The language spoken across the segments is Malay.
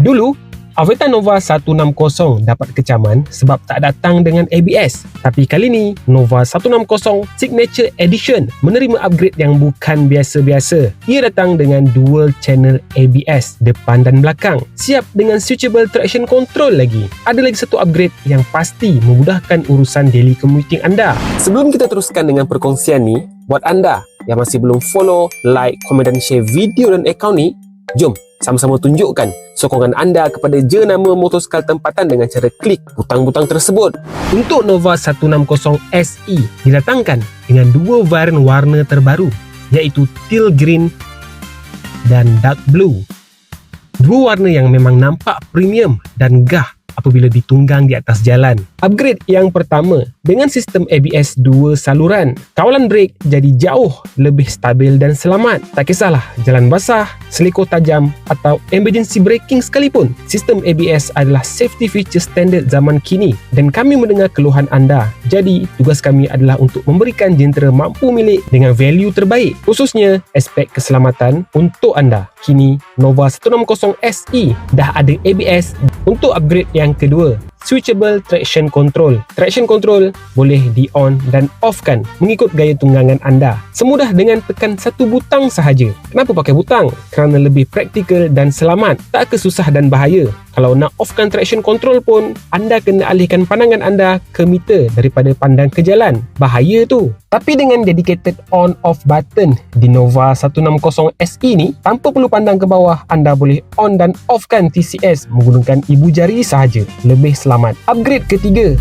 Dulu, Aveta Nova 160 dapat kecaman sebab tak datang dengan ABS. Tapi kali ni, Nova 160 Signature Edition menerima upgrade yang bukan biasa-biasa. Ia datang dengan dual channel ABS depan dan belakang. Siap dengan switchable traction control lagi. Ada lagi satu upgrade yang pasti memudahkan urusan daily commuting anda. Sebelum kita teruskan dengan perkongsian ni, buat anda yang masih belum follow, like, komen dan share video dan akaun ni, jom sama-sama tunjukkan sokongan anda kepada jenama motosikal tempatan dengan cara klik butang-butang tersebut. Untuk Nova 160 SE didatangkan dengan dua varian warna terbaru iaitu teal green dan dark blue. Dua warna yang memang nampak premium dan gah apabila ditunggang di atas jalan. Upgrade yang pertama, dengan sistem ABS dua saluran, kawalan brake jadi jauh lebih stabil dan selamat. Tak kisahlah jalan basah, seliko tajam atau emergency braking sekalipun. Sistem ABS adalah safety feature standard zaman kini dan kami mendengar keluhan anda. Jadi, tugas kami adalah untuk memberikan jentera mampu milik dengan value terbaik, khususnya aspek keselamatan untuk anda. Kini, Nova 160 SE dah ada ABS untuk upgrade yang kedua switchable traction control. Traction control boleh di-on dan off-kan mengikut gaya tunggangan anda. Semudah dengan tekan satu butang sahaja. Kenapa pakai butang? Kerana lebih praktikal dan selamat. Tak kesusah dan bahaya. Kalau nak off-kan traction control pun, anda kena alihkan pandangan anda ke meter daripada pandang ke jalan. Bahaya tu. Tapi dengan dedicated on-off button di Nova 160 SE ni, tanpa perlu pandang ke bawah, anda boleh on dan off-kan TCS menggunakan ibu jari sahaja. Lebih selamat. Upgrade ketiga,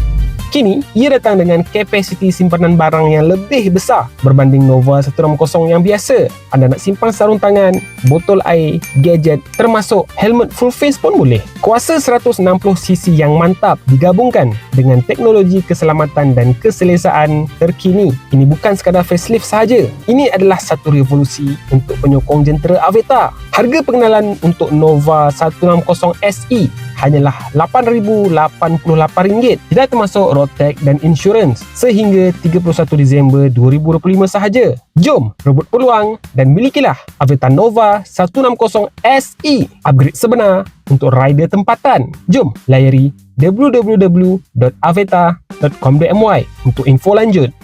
Kini, ia datang dengan kapasiti simpanan barang yang lebih besar berbanding Nova 160 yang biasa. Anda nak simpan sarung tangan, botol air, gadget, termasuk helmet full face pun boleh. Kuasa 160cc yang mantap digabungkan dengan teknologi keselamatan dan keselesaan terkini. Ini bukan sekadar facelift sahaja. Ini adalah satu revolusi untuk penyokong jentera Aveta. Harga pengenalan untuk Nova 160 SE hanyalah RM8,088 tidak termasuk road tax dan insurans sehingga 31 Disember 2025 sahaja. Jom rebut peluang dan milikilah Aveta Nova 160 SE upgrade sebenar untuk rider tempatan. Jom layari www.aveta.com.my untuk info lanjut.